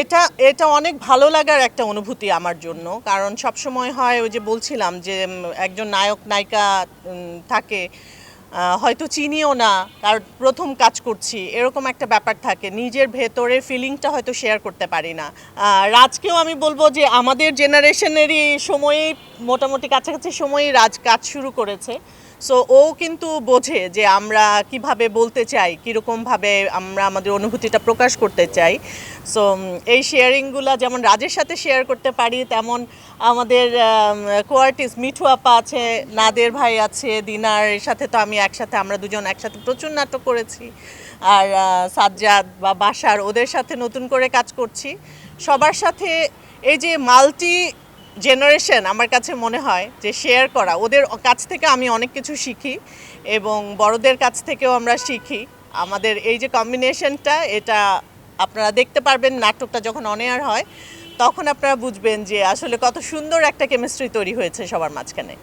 এটা এটা অনেক ভালো লাগার একটা অনুভূতি আমার জন্য। কারণ সব সময় হয় ওই যে বলছিলাম যে একজন নায়ক, নায়িকা থাকে হয়তো চিনিও না, তার প্রথম কাজ করছি, এরকম একটা ব্যাপার থাকে। নিজের ভেতরের ফিলিংটা হয়তো শেয়ার করতে পারি না। রাজকেও আমি বলব যে, আমাদের জেনারেশনেরই সময়েই, মোটামুটি কাছাকাছি সময়েই রাজ কাজ শুরু করেছে। সো ও কিন্তু বোঝে যে আমরা কীভাবে বলতে চাই, কীরকমভাবে আমরা আমাদের অনুভূতিটা প্রকাশ করতে চাই। সো এই শেয়ারিংগুলো যেমন রাজের সাথে শেয়ার করতে পারি, তেমন আমাদের কোয়ার্টিস মিঠু আপা আছে, নাদের ভাই আছে, দিনার সাথে তো আমি একসাথে, আমরা দুজন একসাথে প্রচুর নাটক করেছি। আর সাজ্জাদ বা বাসার ওদের সাথে নতুন করে কাজ করছি। সবার সাথে এই যে মাল্টি জেনারেশন আমার কাছে মনে হয় যে শেয়ার করা, ওদের কাছ থেকে আমি অনেক কিছু শিখি এবং বড়দের কাছ থেকেও আমরা শিখি। আমাদের এই যে কম্বিনেশনটা এটা আপনারা দেখতে পারবেন নাটকটা যখন অন এয়ার হয়, তখন আপনারা বুঝবেন যে আসলে কত সুন্দর একটা কেমিস্ট্রি তৈরি হয়েছে সবার মাঝখানে।